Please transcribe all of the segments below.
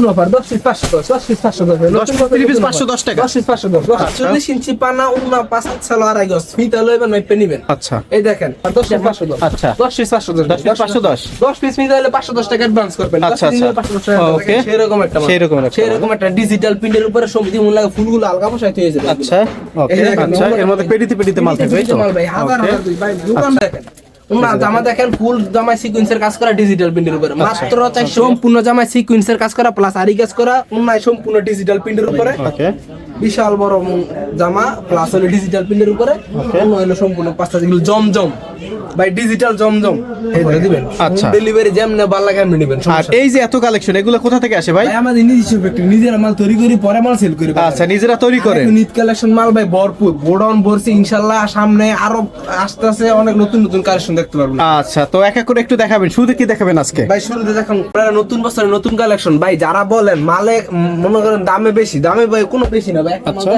নতুন অফার দশ পিস পাঁচশো দশ দশ পিস পাঁচশো দশ দশ পিস three piece 510 টাকা। দশ পিস পাঁচশো দশ চল্লিশ ইঞ্চি পানা উন্না পাঁচ হাত সালো আড়াই গজ। ফিতা লইবেন মাইপে নিবেন। আচ্ছা। এই দেখেন দশ পিস পাঁচশো দশ। আচ্ছা। দশ পিস পাঁচশো দশ। দশ পাঁচশো দশ। দশ পিস নিতে হলে পাঁচশো দশ টাকা অ্যাডভান্স করবেন। আচ্ছা, আচ্ছা। 510 টাকা ও, সেরকম একটা। সেরকম সেরকম একটা ডিজিটাল প্রিন্টের উপরে সমিতি মূল লাগে ফুলগুলো আলগা বসাইতে হয়েছে আচ্ছা। ওকে এই আচ্ছা। এর মধ্যে পেডিতে পেডিতে মাল থাকবে মাল ভাই, হাজার হাজার ভাই, দোকান দেখেন। ওনার জামা দেখেন ফুল জামাই সিকুয়েন্সের কাজ করা ডিজিটাল প্রিন্টের উপরে। আচ্ছা। মাত্র চাই সম্পূর্ণ জামাই সিকুয়েন্সের কাজ করা প্লাস আরি কাজ করা অন্যায় সম্পূর্ণ ডিজিটাল প্রিন্টের উপরে। বিশাল বড় জামা প্লাস হলো ডিজিটাল প্রিন্টের উপরে। হলো সম্পূর্ণ পাঁচটা যেগুলো জমজম। ভাই ডিজিটাল জমজম। দিবেন আচ্ছা। ডেলিভারি যেমনে ভালো লাগে এমনি নেবেন আর এই যে এত কালেকশন এগুলো কোথা থেকে আসে ভাই? আমাদের নিজস্ব ফ্যাক্টরি নিজেরা মাল তৈরি করি পরে মাল সেল করি আচ্ছা নিজেরা তৈরি করে এখন কালেকশন মাল ভাই ভরপুর। গোডাউন ভরছি ইনশাল্লাহ সামনে আরও আস্তে আস্তে অনেক নতুন নতুন কালেকশন দেখতে পারবেন। আচ্ছা তো এক এক করে একটু দেখাবেন। শুধু কি দেখাবেন আজকে? ভাই শুরুতে দেখুন আপনারা নতুন বছরের নতুন কালেকশন ভাই যারা বলেন মালে মনে করেন দামে বেশি দামে ভাই কোনো বেশি না ভাই। আচ্ছা.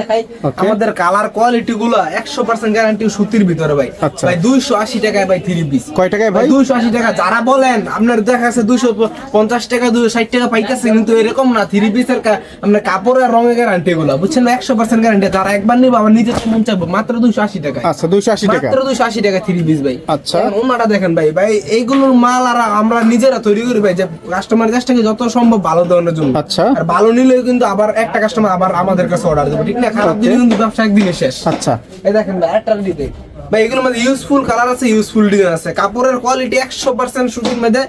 আমাদের কালার কোয়ালিটি গুলো একশো পার্সেন্ট গ্যারান্টি সুতির ভিতরে ভাই। আচ্ছা। ভাই দুইশো আশি টাকায় ভাই থ্রি পিস কয় টাকায় ভাই? দুইশো আশি টাকা। যারা বলেন আপনার দেখা যাচ্ছে দুইশো পঞ্চাশ টাকা দুইশো ষাট টাকা পাইতেছে কিন্তু এরকম না। থ্রি পিসের আপনার কাপড়ের রঙের গ্যারান্টি গুলো বুঝছেন একশো পার্সেন্ট গ্যারান্টি যারা একবার নিবো আমার নিজের মন চাইব। মাত্র দুইশো আশি টাকা আচ্ছা দুশো আশি টাকা। মাত্র দুইশো আশি টাকা থ্রি পিস ভাই। আচ্ছা। ওনাটা দেখেন ভাই ভাই এইগুলোর মাল আর আমরা নিজেরা তৈরি করি ভাই যে কাস্টমার কাছ থেকে যত সম্ভব ভালো দেওয়ার জন্য। আচ্ছা। আর ভালো নিলেও কিন্তু আবার একটা কাস্টমার আবার আমাদের কাছে অর্ডার দেবে ঠিক না? খারাপ দিলে কিন্তু ব্যবসা একদিনে শেষ। আচ্ছা। এই দেখেন ভাই একটা দিতে ভাই এগুলোর মধ্যে ইউজফুল কালার আছে ইউজফুল ডিজাইন আছে। কাপড়ের কোয়ালিটি একশো পার্সেন্ট শুটিং মধ্যে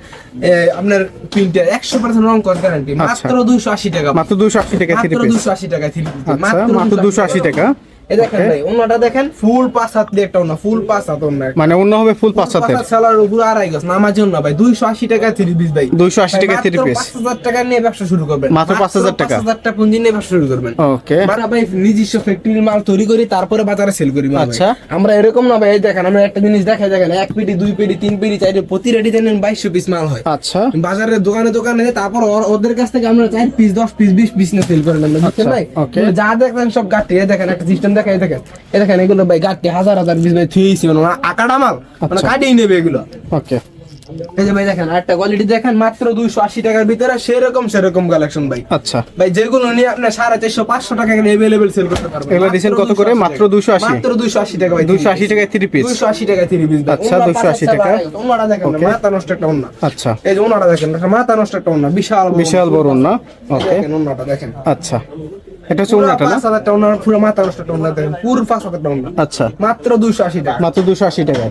আপনার প্রিন্টের একশো পার্সেন্ট রং কর গ্যারান্টি মাত্র দুশো আশি টাকা। মাত্র দুশো আশি টাকা মাত্র দুশো আশি টাকা আচ্ছা মাত্র দুশো আশি টাকা। এই দেখেন ভাই অন্যটা দেখেন ফুল পাঁচ হাত দিয়ে একটা অন্য ফুল পাঁচ হাত অন্য মানে অন্য হবে ফুল পাঁচ হাতের সালার উপর আড়াই গজ নামার জন্য ভাই দুইশো আশি টাকা থ্রি পিস ভাই। 280 টাকা three piece। পাঁচ হাজার টাকা নিয়ে ব্যবসা শুরু করবেন। মাত্র 5,000 টাকা। পাঁচ হাজার টাকা। পুঁজি নিয়ে ব্যবসা শুরু করবেন। ওকে ভাই নিজস্ব ফ্যাক্টরির মাল তৈরি করি তারপরে বাজারে সেল করি আচ্ছা। আমরা এরকম না ভাই দেখেন আমরা একটা জিনিস দেখাই দেখেন এক পেটি দুই পেটি তিন পেটি চারটে প্রতিটা ডিজাইনের বাইশশো পিস মাল হয়। আচ্ছা। বাজারের দোকানে দোকানে তারপর ওদের কাছ থেকে আমরা চাই পিস দশ পিস বিশ পিস নিয়ে সেল করে বুঝছেন আচ্ছা, ভাই? যা দেখেন সব গাঠি দেখেন একটা সিস্টেম দেখেন এই দেখেন এই দেখেন এগুলো ভাই গাঠি হাজার হাজার পিস ভাই থুয়েছি মানে আকাটা মাল মানে আচ্ছা। কাটিয়ে নেবে এগুলো। ওকে। এই যে ভাই দেখেন আরেকটা কোয়ালিটি দেখেন মাত্র দুইশো আশি টাকার ভিতরে সেরকম সেরকম কালেকশন ভাই। আচ্ছা। ভাই যেগুলো নিয়ে আপনি সাড়ে চারশো পাঁচশো টাকা এভেলেবেল সেল করতে পারবেন। এগুলো দিছেন কত করে? মাত্র 280? মাত্র দুইশো আশি টাকা ভাই 280 টাকায় three piece? দুইশো আশি টাকা থ্রি পিস আচ্ছা, 280 টাকা। ওনারা দেখেন মাথা নষ্ট একটা ওনা আচ্ছা। এই যে ওনারা দেখেন একটা মাথা নষ্ট একটা ওনা বিশাল বড় বিশাল বড় না ওনা। ওকে। ওনাটা দেখেন। আচ্ছা। এটা হচ্ছে পুরো না হাজার টাকা ওনার পুরো মাথা নষ্ট একটা দেন পুরো পাঁচ হাজার টাকা আচ্ছা। মাত্র দুইশো আশি টাকা। মাত্র দুশো আশি টাকা।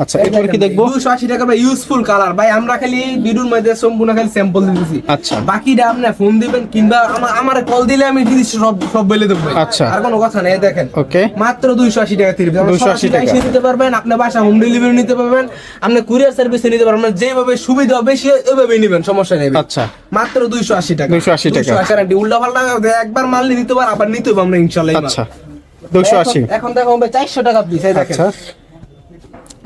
আচ্ছা এরপর কি দেখব? দুশো আশি টাকা ভাই ইউজফুল কালার ভাই আমরা খালি ভিডিওর মধ্যে সম্পূর্ণ খালি স্যাম্পল দিতেছি। আচ্ছা। বাকিটা আপনি ফোন দিবেন কিংবা আমা- আমার কল দিলে আমি জিনিস সব সব বলে দেবো আচ্ছা। আর কোনো কথা নেই দেখেন। ওকে মাত্র দুইশো আশি টাকা তিরিশ 280 টাকা। নিতে পারবেন আপনি বাসা হোম ডেলিভারি নিতে পারবেন আপনি কুরিয়ার সার্ভিসে নিতে পারবেন যেভাবে সুবিধা বেশি ওইভাবে নিবেন সমস্যা নেই আচ্ছা। মাত্র দুইশো আশি টাকা। 280 টাকা। গ্যারান্টি উল্টা পাল্টা একবার মাল নিয়ে নিতে পার আবার নিতে হবে আমরা ইনশাল্লাহ আচ্ছা। দুশো আশি। এখন- এখন দেখো ভাই চারশো টাকা পিস এই দেখেন। আচ্ছা।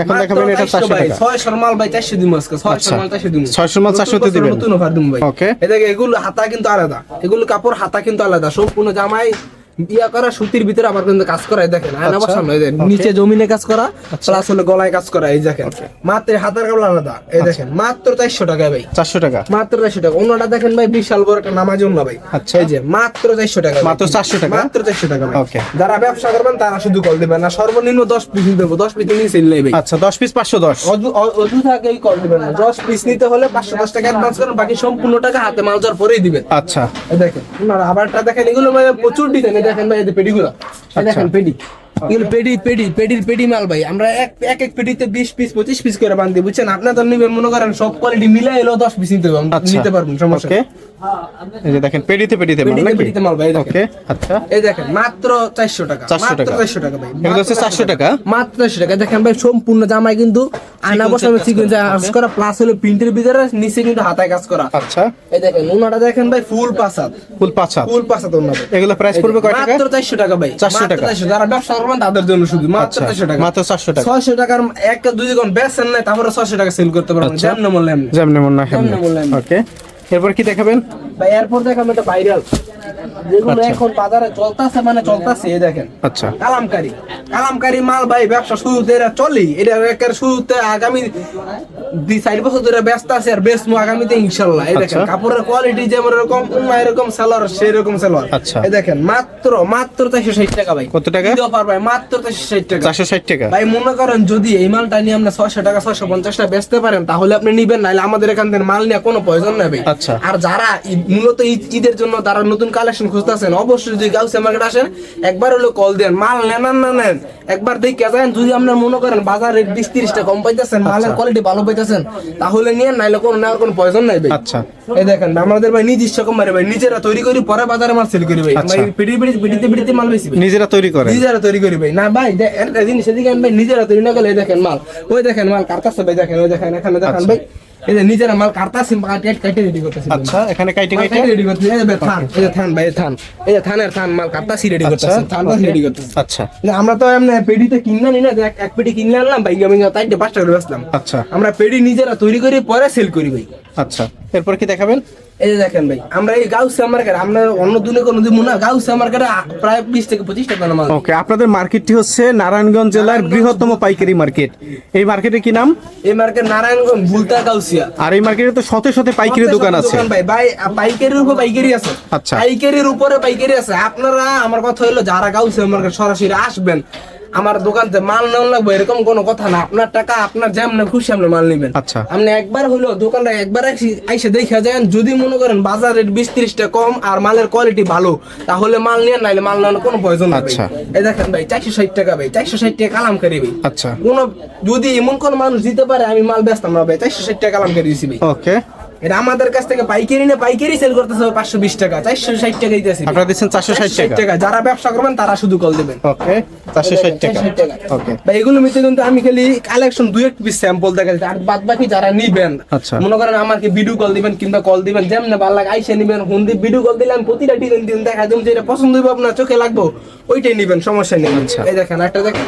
এখন দেখাবেন এটা চারশো টাকা। ছয়শো মাল ভাই চারশো দিন মাস ছয়শো আচ্ছা। মাল চারশো দিন 600 মাল 400 তে দিবেন। নতুন অফার দিন ভাই। ওকে এই দেখে এগুলো হাতা কিন্তু আলাদা। এগুলো কাপড় হাতা কিন্তু আলাদা। সম্পূর্ণ জামাই ইয়া করা সুতির ভিতরে আবার কিন্তু কাজ করা দেখেন আয়না আচ্ছা। বসানো নিচে জমিনে কাজ করা প্লাস হলো গলায় কাজ করা এই দেখেন। মাত্র হাতার কাপড় আলাদা এই দেখেন মাত্র চারশো টাকা ভাই। চারশো টাকা। মাত্র চারশো টাকা। অন্যটা দেখেন ভাই বিশাল বড় একটা নামাজ অন্য ভাই। আচ্ছা। এই যে মাত্র চারশো টাকা মাত্র 400 টাকা? মাত্র চারশো টাকা Okay. যারা ব্যবসা করবেন তারা শুধু কল দিবেন না সর্বনিম্ন দশ পিস দেবো দশ পিস নিয়ে সেল নেই আচ্ছা দশ পিস পাঁচশো দশ। অজু- অ- অযথাকেই কল দিবেন না। দশ পিস নিতে হলে পাঁচশো দশ টাকা অ্যাডভান্স করেন বাকি সম্পূর্ণ টাকা হাতে মাল যাওয়ার পরেই দিবেন। আচ্ছা। এই দেখেন আপনারা আবারটা দেখেন এগুলো প্রচুর ডিজাইন দেখেন ভাই এই যে পেডিগুলো দেখেন পেডি এগুলো পেডি পেডি পেডির পেডি মাল ভাই। আমরা এক এক এক পেডিতে বিশ পিস পঁচিশ পিস করে বান্ধি বুঝছেন? আপনার তো নিবেন মনে করেন সব কোয়ালিটি মিলে এলো দশ পিস নিতে আচ্ছা। নিতে পারবেন সমস্যা ওকে এই যে দেখেন পেডিতে পেডিতে মাল পেডিতে মাল ভাই ওকে আচ্ছা। এই দেখেন মাত্র চারশো টাকা মাত্র টাকা। চারশো টাকা ভাই এগুলো হচ্ছে 400 টাকা? মাত্র চারশো টাকা। দেখেন ভাই সম্পূর্ণ জামাই কিন্তু আয়না বসানো সিকুয়েন্স কাজ করা। প্লাস হলো প্রিন্টের ভিতরে নিচে কিন্তু হাতায় কাজ করা। আচ্ছা। এই দেখেন ওনাটা দেখেন ভাই ফুল পাসাদ। ফুল ফুল পাসাদ ওনাটা। এগুলো প্রাইস পড়বে কয় টাকা? মাত্র চারশো টাকা ভাই 400 টাকা। যারা ব্যবসা করবেন তাদের জন্য শুধু মাত্র আচ্ছা চারশো টাকা। মাত্র চারশো টাকা। ছয়শো টাকার একটা দুই যখন বেচেন নাই তারপরে ছয়শো টাকা সেল করতে পারবেন। যেমন এমনি যেমনি যেমনি বললেন। ওকে। এরপর কি দেখাবেন? ভাই এরপর দেখাবেন এটা ভাইরাল যেগুলো আচ্ছা। এখন বাজারে চলতেছে মানে চলতেছে এই দেখেন আচ্ছা কালামকারি কালামকারি মাল ভাই ব্যবসা শুরুতে এরা চলেই এটা একের শুরুতে আগামী দুই চার বছর ধরে ব্যস্ত আছে আর বেশ আগামীতে ইনশাল্লাহ এই দেখেন আচ্ছা। কাপড়ের কোয়ালিটি যেমন এরকম এরকম সেলর সেই রকম সেলর আচ্ছা। এই দেখেন মাত্র মাত্র চারশো ষাট টাকা ভাই কত টাকা? ভাই মাত্র চারশো ষাট টাকা চারশো ষাট টাকা ভাই মনে করেন যদি এই মালটা নিয়ে আমরা ছয়শো টাকা ছয়শো পঞ্চাশ টাকা বেচতে পারেন তাহলে আপনি নিবেন নাহলে আমাদের এখান থেকে মাল নিয়ে কোনো প্রয়োজন নেই আচ্ছা। আর যারা মূলত ঈদ- ঈদের জন্য তারা নতুন কালেকশন খুঁজতেছেন অবশ্যই যদি গাউসে মার্কেট আসেন একবার হলো কল দেন। মাল নেন না নেন একবার দেখে যান। যদি আপনার মনে করেন বাজার রেট বিশ তিরিশটা কম পাইতেছেন মালের কোয়ালিটি ভালো পাইতেছেন তাহলে নিয়ে নাইলে কোনো নেওয়ার কোনো প্রয়োজন নাই ভাই। আচ্ছা। এই দেখেন আমাদের ভাই নিজস্ব কোম্পানি ভাই নিজেরা তৈরি করি পরে বাজারে মাল সেল করি ভাই। আচ্ছা। পিড়ি পিড়ি পিড়িতে পিড়িতে মাল বেশি নিজেরা তৈরি করে নিজেরা তৈরি করি ভাই। না ভাই জিনিস এদিকে ভাই নিজেরা তৈরি না করলে দেখেন মাল। ওই দেখেন মাল কাটতাছে ভাই দেখেন ওই দেখেন এখানে দেখেন আচ্ছা। ভাই। এই যে নিজেরা মাল কাটে কাটে রেডি করতেছে আচ্ছা এখানে কাইটে কাইটে? রেডি করতেছে। এই যে থান এই যে থান ভাই থান। এই যে থানের থান মাল কাটতাছি রেডি আচ্ছা। করতেছে থান রেডি করতেছে। আচ্ছা। আমরা তো এমনি পেডিতে কিনা নি যে এক- পেডি কিনে আনলাম ভাই আমি তাইতে পাঁচটা করে বেচলাম। আচ্ছা। আমরা পেডি নিজেরা তৈরি করি পরে সেল করি ভাই। আচ্ছা। এরপর কি দেখাবেন? এই যে দেখেন ভাই আমরা এই গাউসা মার্কেট আমরা অন্য দিনে কোনো দিব না গাউসা মার্কেটে প্রায় বিশ থেকে পঁচিশ টাকা মাল ওকে আপনাদের মার্কেটটি হচ্ছে নারায়ণগঞ্জ জেলার বৃহত্তম পাইকারি মার্কেট এই মার্কেটে কি নাম? এই মার্কেট নারায়ণগঞ্জ বুলতা গাউসিয়া। আর এই মার্কেটে তো শতে শতে পাইকারি দোকান আছে। ভাই ভাই পাইকারির উপর পাইকারি আছে। আচ্ছা। পাইকারির উপরে পাইকারি আছে। আপনারা আমার কথা হলো যারা গাউসে মার্কেট সরাসরি আসবেন। আমার দোকান থেকে মাল নেওয়া লাগবে এরকম কোনো কথা না। আপনার টাকা আপনার যেমন খুশি আপনি মাল নেবেন। আচ্ছা। আপনি একবার হলো দোকানটা একবার আইসে দেখা যান যদি মনে করেন বাজার রেট বিশ ত্রিশটা কম আর মালের কোয়ালিটি ভালো তাহলে মাল নিয়ে নাইলে মাল নেওয়ার কোনো প্রয়োজন আচ্ছা। এই দেখেন ভাই চারশো ষাট টাকা ভাই চারশো ষাট টাকা কালাম করি ভাই। আচ্ছা। কোন যদি এমন কোন মানুষ দিতে পারে আমি মাল ব্যস্ত না ভাই চারশো ষাট টাকা কালাম করে দিয়েছি ভাই। ওকে। এটা আমাদের কাছ থেকে পাইকারি না পাইকারি সেল করতেছে পাঁচশো বিশ টাকা চারশো ষাট টাকা দিতেছি। আপনারা দিচ্ছেন চারশো ষাট টাকা? যারা ব্যবসা করবেন তারা শুধু কল দেবেন। ওকে চারশো ষাট টাকা। ওকে। এগুলো কিন্তু আমি খালি কালেকশন দুই এক পিস স্যাম্পল দেখা যাচ্ছে আর বাদ বাকি যারা নিবেন আচ্ছা। মনে করেন আমাকে ভিডিও কল দিবেন কিংবা কল দিবেন যেমন ভালো লাগে আইসে নিবেন হুন্দি ভিডিও কল দিলাম প্রতিটা ডিজাইন দিন দেখা দিন যেটা পছন্দ হইব আপনার চোখে লাগবো ওইটাই নিবেন সমস্যা নেই। আচ্ছা। এই দেখেন একটা দেখেন।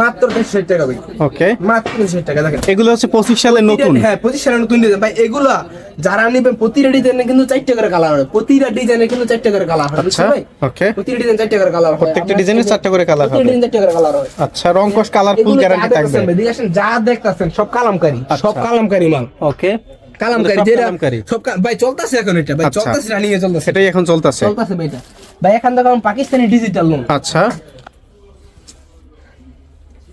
মাত্র দেড়শো টাকা ভাই ওকে মাত্র দেড়শো টাকা দেখেন। এগুলো হচ্ছে পঁচিশ সালের নতুন। হ্যাঁ পজিশনে নতুন ডিজাইন ভাই এগুলা যারা নেবেন প্রতিটা ডিজাইনে কিন্তু কালার হবে প্রতিটা ডিজাইনে কিন্তু কালার হবে আচ্ছা ওকে প্রতিটা ডিজাইন কালার হবে প্রত্যেকটা ডিজাইনে চারটা করে কালার প্রতিটা ডিজাইন করে কালার হবে আচ্ছা রং কস কালারফুল এগুলো যা গ্যারান্টি থাকবে। দেখতাছেন আসেন, যা দেখতাছেন সব কালামকারি সব আচ্ছা। কালামকারি মাল। ওকে কালামকারি যেটা। সব ভাই চলতেছে এখন এটা ভাই আচ্ছা। চলতেছে রানিং এ চলতেছে। সেটাই এখন চলতেছে। চলতেছে ভাই এটা। ভাই এখান থেকে পাকিস্তানি ডিজিটাল লোন আচ্ছা।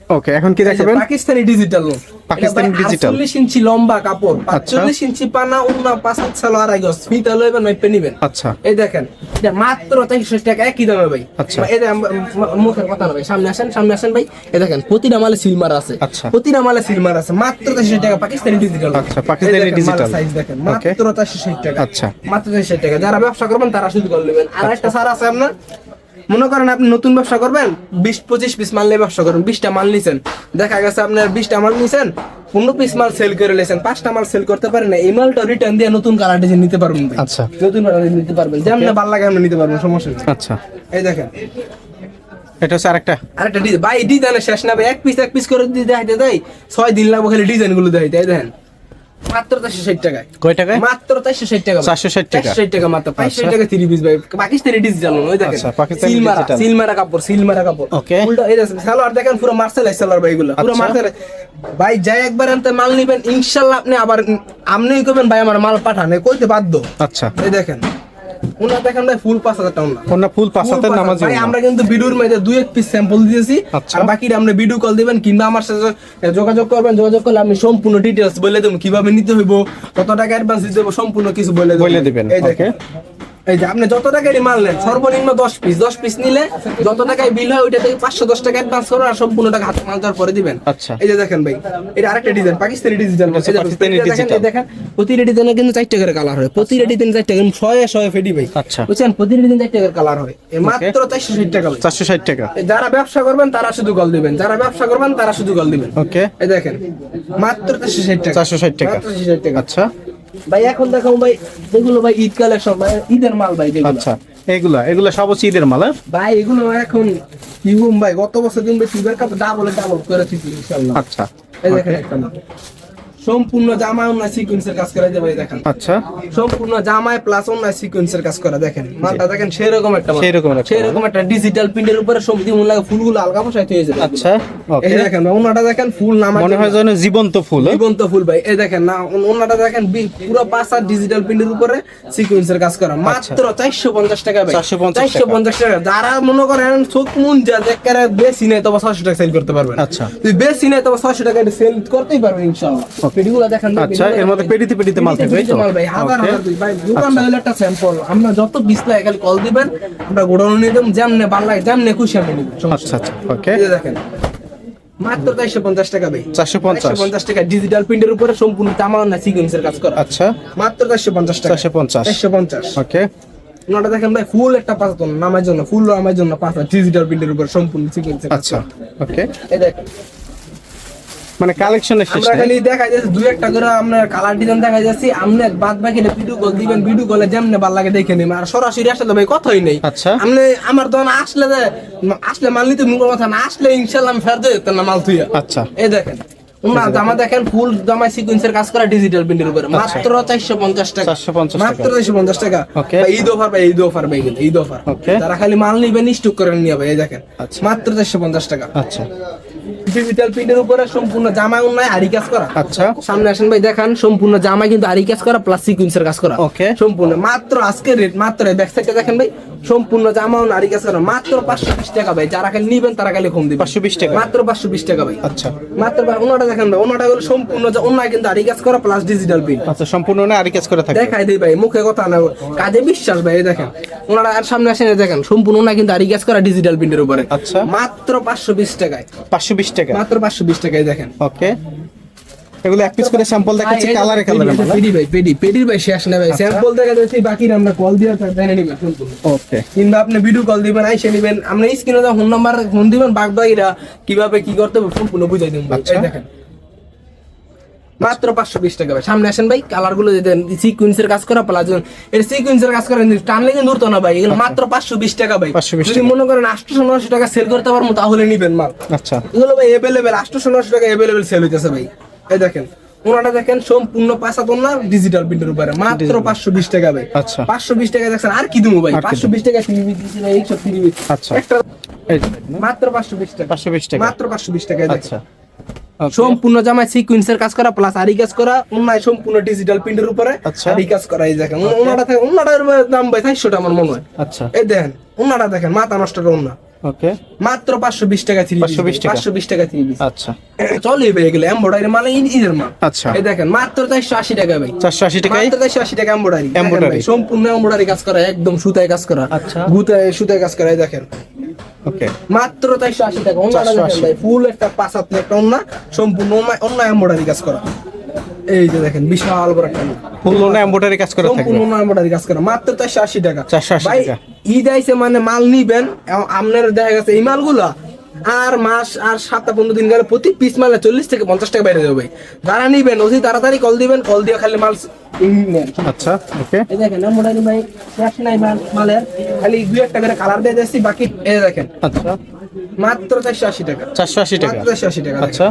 ওকে এখন কি দেখাবেন? Pakistani digital lawn Pakistani digital। চল্লিশ ইঞ্চি লম্বা কাপড় আচ্ছা। চল্লিশ ইঞ্চি পানা উন্না পাঁচ হাত সালো আড়াই গজ। ফিতা লইবেন মাইপে নিবেন। আচ্ছা। এই দেখেন এটা মাত্র চারশো টাকা একই দামে ভাই। আচ্ছা। এই দেখেন, মুখের কথা না ভাই সামনে আসেন সামনে আসেন ভাই। এই দেখেন প্রতিটা মালে সিলমার আছে। আচ্ছা। প্রতিটা মালে সিলমার আছে মাত্র চারশো টাকা পাকিস্তানি ডিজিটাল আচ্ছা, পাকিস্তানি digital। সাইজ দেখেন মাত্র চারশো ষাট টাকা। আচ্ছা। মাত্র চারশো টাকা। যারা ব্যবসা করবেন তারা শুধু করে নেবেন। আর একটা সার আছে আপনার? মনে করেন আপনি নতুন ব্যবসা করবেন বিশ পঁচিশ পিস মাল নিয়ে ব্যবসা করবেন বিশটা মাল নিছেন। দেখা গেছে আপনার বিশটা মাল নিছেন পনেরো পিস মাল সেল করে লেছেন পাঁচটা মাল সেল করতে পারেন এই মালটা রিটার্ন দিয়ে নতুন কালার ডিজাইন নিতে পারবেন আচ্ছা। নতুন কালার নিতে পারবেন। যেমন ভালো লাগে আপনি নিতে পারবেন সমস্যা নেই। আচ্ছা। এই দেখেন। এটা হচ্ছে আরেকটা। আরেকটা ডিজাইন ভাই ডিজাইনের শেষ না ভাই এক পিস এক পিস করে দেখাইতে দেয় ছয় দিন লাগবে খালি ডিজাইনগুলো দেখাইতে এই দেখেন। মাত্র চারশো ষাট টাকায়। কয় টাকায়? মাত্র চারশো ষাট টাকা 460 টাকা। ষাট টাকা মাত্র পাঁচশো টাকা থ্রি পিস ভাই। পাকিস্তানি ডিজিটাল ওই দেখেন। আচ্ছা, সিলমারা সিলমারা কাপড় সিলমারা কাপড়। Okay. উল্টো এই দেখেন সালোয়ার দেখেন পুরো মার্সেল সালোয়ার ভাই এগুলো। পুরো আচ্ছা। ভাই যাই একবার আনতে মাল নিবেন ইনশাল্লাহ আপনি আবার আপনিই কবেন ভাই আমার মাল পাঠান। কইতে বাধ্য। আচ্ছা। এই দেখেন। উনার দেখেন ভাই ফুল পাঁচ হাজার টাকা ফুল পাঁচ হাজার নামাজ ভাই আমরা কিন্তু ভিডিওর মধ্যে দুই এক পিস স্যাম্পল দিয়েছি। আচ্ছা। আর বাকিটা আপনি ভিডিও কল দিবেন কিংবা আমার সাথে যোগাযোগ করবেন যোগাযোগ করলে আমি সম্পূর্ণ ডিটেলস বলে দেব কীভাবে নিতে হইব কত টাকা অ্যাডভান্স দিতে হবে সম্পূর্ণ কিছু বলে দেব। বলে দিবেন, এই দেখেন। এই যে আপনি যত টাকারই মাল নেন সর্বনিম্ন দশ পিস দশ পিস নিলে যত টাকায় বিল হয় ওইটা থেকে পাঁচশো দশ টাকা অ্যাডভান্স করো আর সম্পূর্ণ টাকা হাতে মাল দেওয়ার পরে দিবেন। আচ্ছা। এই যে দেখেন ভাই এটা আরেকটা ডিজাইন পাকিস্তানি ডিজিটাল আচ্ছা। দেখেন প্রতিটা ডিজাইনে কিন্তু চারটে করে কালার হয়। প্রতিটা ডিজাইন চারটে করে শয়ে শয়ে ফেডি ভাই। আচ্ছা। বুঝছেন? প্রতিটা ডিজাইন চারটে করে কালার হয়। মাত্র চারশো ষাট টাকা। চারশো ষাট টাকা। যারা ব্যবসা করবেন তারা শুধু কল দিবেন। যারা ব্যবসা করবেন তারা শুধু কল দিবেন। ওকে এই দেখেন মাত্র চারশো ষাট টাকা। 460 টাকা। মাত্র 460 টাকা। আচ্ছা। ভাই এখন দেখো ভাই যেগুলো ভাই ঈদ কালেকশন ভাই ঈদের মাল ভাই যেগুলো। আচ্ছা এগুলা এগুলা সব হচ্ছে ঈদের মাল ভাই এগুলো এখন ইউম ভাই গত বছর দিন ভাই ফিবার কাপ ডাবল ডাবল করে দিছি ইনশাআল্লাহ। আচ্ছা এই দেখেন একটা। সম্পূর্ণ জামা অন্যায় সিকোয়েন্সের কাজ করা যাবে দেখেন। আচ্ছা। সম্পূর্ণ জামায় প্লাস অন্যায় সিকোয়েন্সের কাজ করা দেখেন। মালটা দেখেন সেরকম একটা সেরকম সেরকম একটা ডিজিটাল প্রিন্টের উপরে মূল লাগে ফুলগুলো আলগা বসাইতে হয়ে যাবে। আচ্ছা এই দেখেন ওনাটা দেখেন ফুল নামা মনে হয় যেন জীবন্ত ফুল হ্যাঁ? জীবন্ত ফুল ভাই। এই দেখেন না ওন- ওনাটা দেখেন পুরো পাঁচ আর ডিজিটাল প্রিন্টের উপরে সিকোয়েন্সের কাজ করা। মাত্র চারশো পঞ্চাশ টাকা ভাই। 450 টাকা। চারশো পঞ্চাশ টাকা। যারা মনে করেন চোখ মুন যা দেখে বেশি নেই তবে ছয়শো টাকা সেল করতে পারবেন। আচ্ছা। বেশি নেই তবে ছয়শো টাকা সেল করতেই পারবেন ইনশাল্লাহ পেডিগুলো দেখেন আচ্ছা, এর মধ্যে পেডিতে পেডিতে মাল থাকবে, তো? মাল ভাই, হাজার হাজার পিস। ভাই, দোকানটা হলো একটা স্যাম্পল আমরা যত পিস লাগে খালি কল দিবেন আমরা গোডাউন নিয়ে দেবো যেমনে ভালো লাগে যেমনে খুশি আমি নিব। আচ্ছা আচ্ছা ওকে। দেখেন মাত্র চারশো পঞ্চাশ টাকা ভাই। 450 পঞ্চাশ। টাকা ডিজিটাল প্রিন্টের উপরে সম্পূর্ণ তামা না সিকোয়েন্সের কাজ করা। আচ্ছা। মাত্র চারশো পঞ্চাশ টাকা। 450 চারশো পঞ্চাশ। ওকে। দেখেন ভাই ফুল একটা পাঁচা নামার জন্য ফুল নামার জন্য পাঁচা ডিজিটাল প্রিন্টের উপর সম্পূর্ণ সিকোয়েন্সের আচ্ছা ওকে। এই দেখেন মানে কালেকশনের শেষ আমরা খালি যাচ্ছে দুই একটা করে আপনার কালার ডিজাইন যাচ্ছে। আপনি বাদ বাকি ভিডিও কল দিবেন ভিডিও কলে যেমনে ভালো লাগে দেখে নিবেন। আর সরাসরি আসলে ভাই কথাই নেই। আচ্ছা। আপনি আমার আসলে যে আসলে মাল নিতে মুখ কথা না আসলে ইনশাল্লাহ আমি ফেরত যেতেন না মাল তুইয়া। আচ্ছা। এই দেখেন জামা দেখেন ফুল জামা সিকোয়েন্সের কাজ করা ডিজিটাল প্রিন্টের উপরে। মাত্র চারশো পঞ্চাশ টাকা। 450 টাকা। মাত্র চারশো পঞ্চাশ টাকা। ঈদ অফার ভাই ঈদ অফার ভাই কিন্তু ঈদ অফার। তারা খালি মাল নিবেন স্টক করে নিয়ে ভাই এই দেখেন। আচ্ছা। মাত্র চারশো পঞ্চাশ টাকা। আচ্ছা। ডিজিটাল প্রিন্টের উপরে সম্পূর্ণ জামা উন্নয় আরি কাজ করা। আচ্ছা। সামনে আসেন ভাই দেখান সম্পূর্ণ জামা কিন্তু আরি কাজ করা প্লাস সিকুয়েন্সের কাজ করা। Okay. সম্পূর্ণ। মাত্র আজকের রেট মাত্র ব্যাক সাইডটা দেখেন ভাই সম্পূর্ণ জামা ও নারী কাজ করা। মাত্র পাঁচশো বিশ টাকা ভাই যারা খালি নিবেন তারা খালি কম দিবে 520 টাকা? মাত্র পাঁচশো বিশ টাকা ভাই। আচ্ছা। মাত্র ওনাটা দেখেন ভাই ওনাটা হলো সম্পূর্ণ যে ওনায় কিন্তু আরি কাজ করা প্লাস ডিজিটাল প্রিন্ট আচ্ছা সম্পূর্ণ না আরি কাজ করে থাকবে। দেখাই দিই ভাই মুখে কথা না কাজে বিশ্বাস ভাই দেখেন। ওনারা আর সামনে আসেন দেখেন সম্পূর্ণ ওনা কিন্তু আরি কাজ করা ডিজিটাল প্রিন্টের উপরে। আচ্ছা। মাত্র পাঁচশো বিশ টাকায়। 520 টাকা? মাত্র পাঁচশো বিশ টাকায় দেখেন। ওকে। এগুলো এক পিস করে স্যাম্পল দেখাচ্ছি কালারে কালারে পেডি ভাই পেডি পেডির ভাই শেষ না ভাই। স্যাম্পল দেখা যাচ্ছে বাকি আমরা কল দিয়ে জেনে নিবেন ওকে। কিংবা আপনি ভিডিও কল দিবেন আইসে নিবেন। আপনি স্ক্রিনে ফোন নাম্বার ফোন দিবেন বাক বাকিরা কীভাবে কি করতে হবে সম্পূর্ণ বুঝাই দিন আচ্ছা। দেখেন। মাত্র পাঁচশো বিশ টাকা ভাই। সামনে আসেন ভাই কালারগুলো সিকুয়েন্সের কাজ করা প্লাস এর সিকুয়েন্সের কাজ করা টানলে কিন্তু উঠতো না ভাই। এগুলো মাত্র পাঁচশো বিশ টাকা ভাই। 520 যদি মনে করেন আটশো নশো টাকা সেল করতে পারব তাহলে নিবেন মাল। আচ্ছা। এগুলো ভাই এভেলেবেল আটশো নশো টাকা এভেলেবেল সেল হইতেছে ভাই। এই দেখেন ওনাটা দেখেন সম্পূর্ণ পাঁচা না ডিজিটাল প্রিন্টের উপরে। মাত্র পাঁচশো বিশ টাকা ভাই। আচ্ছা। পাঁচশো বিশ টাকা দেখছেন আর কি দেবো ভাই? পাঁচশো বিশ টাকা থ্রি দিচ্ছি ভাই একশো থ্রি আচ্ছা। মাত্র পাঁচশো বিশ টাকা। 520 টাকা। মাত্র পাঁচশো বিশ টাকা আচ্ছা. সম্পূর্ণ জামায় সিকুয়েন্সের কাজ করা প্লাস আরি কাজ করা অন্যায় সম্পূর্ণ ডিজিটাল প্রিন্টের উপরে আচ্ছা। আরি কাজ করা এই দেখেন। ওনাটা থাকে ওনাটার দাম ভাই চারশোটা আমার মনে হয়। আচ্ছা। এই দেখেন ওনাটা দেখেন মাথা নষ্ট করে ওনা ওকে মাত্র পাঁচশো বিশ টাকা থ্রি 520 টাকা। পাঁচশো বিশ টাকা থ্রি আচ্ছা। চলে ভাই এগুলো এমব্রয়ডারি মানে ঈদের মাল। আচ্ছা। এই দেখেন মাত্র চারশো আশি টাকা ভাই। 480 টাকায়? মাত্র চারশো আশি টাকা এমব্রয়ডারি Embroidery। সম্পূর্ণ এমব্রয়ডারি কাজ করা একদম সুতায় কাজ করা। আচ্ছা। গুতায় সুতায় কাজ করা এই দেখেন। ওকে মাত্র চারশো আশি টাকা। অন্যটা দেখেন ভাই ফুল একটা পাঁচ হাত একটা অন্য সম্পূর্ণ অন্য- এমব্রয়ডারি কাজ করা। এই যে দেখেন বিশাল বড় একটা। ফুল লোনে এমব্রয়ডারি কাজ করে থাকবে। সম্পূর্ণ অন্য এমব্রয়ডারি কাজ করা। মাত্র চারশো আশি টাকা। 480 টাকা। ঈদ আইছে মানে মাল নিবেন এবং আপনার দেখা গেছে এই মালগুলা আর মাস আর সপ্তাহ পনেরো দিন গেলে প্রতি পিস মালে চল্লিশ থেকে পঞ্চাশ টাকা বাইরে যাবে। ভাই যারা নিবেন অতি তাড়াতাড়ি কল দিবেন কল দিয়ে খালি মাল আচ্ছা ওকে। এই দেখেন এমব্রয়ডারি ভাই ক্যাশ নাই মালের। খালি দুই একটা করে কালার দিয়ে দিচ্ছি বাকি এই দেখেন। আচ্ছা। মাত্র চারশো আশি টাকা। 480 টাকা। চারশো আশি টাকা আচ্ছা।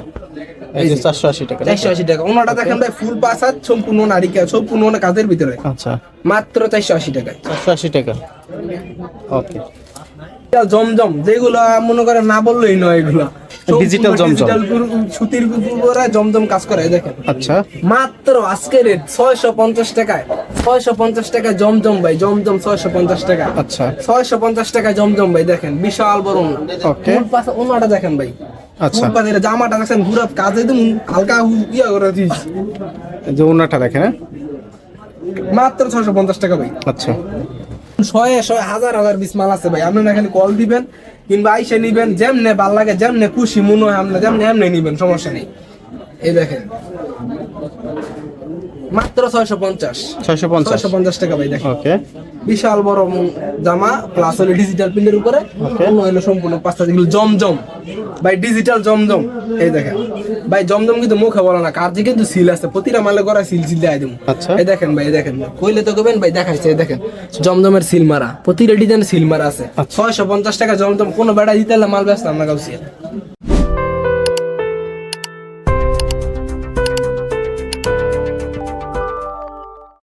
এই যে 480 টাকা চারশো আশি টাকা। ওনাটা দেখেন ভাই ফুল সম্পূর্ণ নারিকা সম্পূর্ণ কাজের ভিতরে। আচ্ছা। মাত্র চারশো আশি টাকায়। 480 টাকা। ওকে জমজম যেগুলো মনে করে না বললেই নয় এগুলো। Digital জমজম। ডিজিটাল সুতির উপরে জমজম কাজ করে দেখেন। আচ্ছা। মাত্র আজকে রেট ছয়শো পঞ্চাশ টাকায় ছয়শো পঞ্চাশ টাকা জমজম ভাই জমজম ছয়শো পঞ্চাশ টাকা আচ্ছা। ছয়শো পঞ্চাশ টাকা জমজম ভাই দেখেন বিশাল বড় পাশে ওনাটা দেখেন ভাই। আচ্ছা। পাশে জামাটা দেখেন ঘুরা কাজে দিন হালকা ইয়া করে এই যে ওনাটা দেখেন হ্যাঁ? মাত্র ছয়শো পঞ্চাশ টাকা ভাই। আচ্ছা। শয়ে শয়ে হাজার হাজার বিশ মাল আছে ভাই। আপনারা খালি কল দিবেন কিংবা আইসে নিবেন যেমনে ভালো লাগে যেমনে খুশি মনে হয় আমরা যেমনে এমনি নিবেন সমস্যা নেই। এই দেখেন। মাত্র ছয়শো পঞ্চাশ। 650 ছয়শো পঞ্চাশ টাকা ভাই দেখেন। ওকে। বিশাল বড় জামা প্লাস হলো ডিজিটাল প্রিন্টের উপরে। অন্য হলো সম্পূর্ণ পাঁচটা যেগুলো জমজম। ভাই ডিজিটাল জমজম। এই দেখেন। ভাই জমজম কিন্তু মুখে বলে না কার্যে কিন্তু সিল আছে। প্রতিটা মালে করা সিল সিল দেয় দেবো। এই দেখেন ভাই এই দেখেন। কইলে তো কবেন ভাই দেখাইছে এই দেখেন। জমজমের সিল মারা। প্রতিটা ডিজাইন সিল মারা আছে। আচ্ছা। ছয়শো পঞ্চাশ টাকা জমজম। কোনো বেড়া দিতে মাল ব্যস্ত আমরা কাউসি